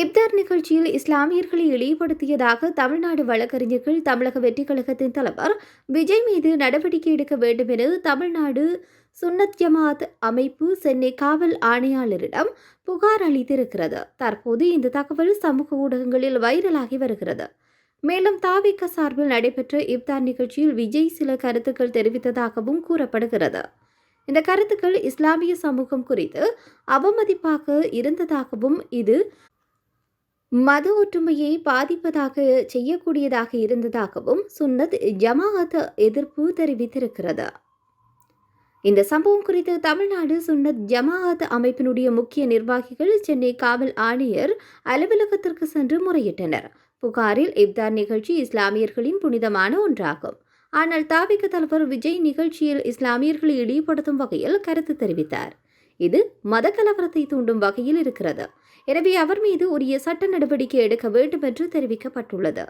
இப்தார் நிகழ்ச்சியில் இஸ்லாமியர்களை இழிவுபடுத்தியதாக தமிழ்நாடு வழக்கறிஞர்கள் தமிழக வெற்றி கழகத்தின் தலைவர் விஜய் மீது நடவடிக்கை எடுக்க வேண்டும் என தமிழ்நாடு சுன்னத் ஜமாத் அமைப்பு சென்னை காவல் ஆணையாளரிடம் புகார் அளித்திருக்கிறது. தற்போது இந்த தகவல் சமூக ஊடகங்களில் வைரலாகி வருகிறது. மேலும் தாவிக சார்பில் நடைபெற்ற இப்தார் நிகழ்ச்சியில் விஜய் சில கருத்துக்கள் தெரிவித்ததாகவும் கூறப்படுகிறது. இந்த கருத்துக்கள் இஸ்லாமிய சமூகம் குறித்து அவமதிப்பாக இருந்ததாகவும் இது மத ஒற்றுமையை பாதிப்பதாக செய்யக்கூடியதாக இருந்ததாகவும் சுன்னத் ஜமாஅத் எதிர்ப்பு தெரிவித்திருக்கிறது. இந்த சம்பவம் குறித்து தமிழ்நாடு சுன்னத் ஜமாஅத் அமைப்பினுடைய முக்கிய நிர்வாகிகள் சென்னை காவல் ஆணையர் அலுவலகத்திற்கு சென்று முறையிட்டனர். புகாரில் இப்தார் நிகழ்ச்சி இஸ்லாமியர்களின் புனிதமான ஒன்றாகும். ஆனால் தாவிக தலைவர் விஜய் நிகழ்ச்சியில் இஸ்லாமியர்களை இழிவுபடுத்தும் வகையில் கருத்து தெரிவித்தார். இது மத கலவரத்தை தூண்டும் வகையில் இருக்கிறது. எனவே அவர் மீது உரிய சட்ட நடவடிக்கை எடுக்க வேண்டும் என்று தெரிவிக்கப்பட்டுள்ளது.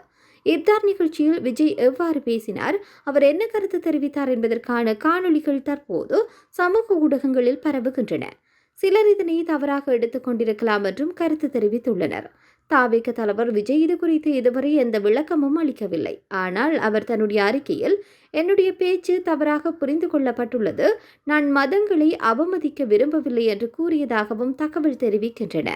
இப்தார் நிகழ்ச்சியில் விஜய் எவ்வாறு பேசினார் அவர் என்ன கருத்து தெரிவித்தார் என்பதற்கான காணொளிகள் தற்போது சமூக ஊடகங்களில் பரவுகின்றன. சிலர் இதனை தவறாக எடுத்துக் கொண்டிருக்கலாம் என்றும் கருத்து தெரிவித்துள்ளனர். தாவேக தலைவர் விஜய் இது குறித்து இதுவரை எந்த விளக்கமும் அளிக்கவில்லை. ஆனால் அவர் தன்னுடைய அறிக்கையில் என்னுடைய பேச்சு தவறாக புரிந்து கொள்ளப்பட்டுள்ளது. நான் மதங்களை அவமதிக்க விரும்பவில்லை என்று கூறியதாகவும் தகவல் தெரிவிக்கின்றன.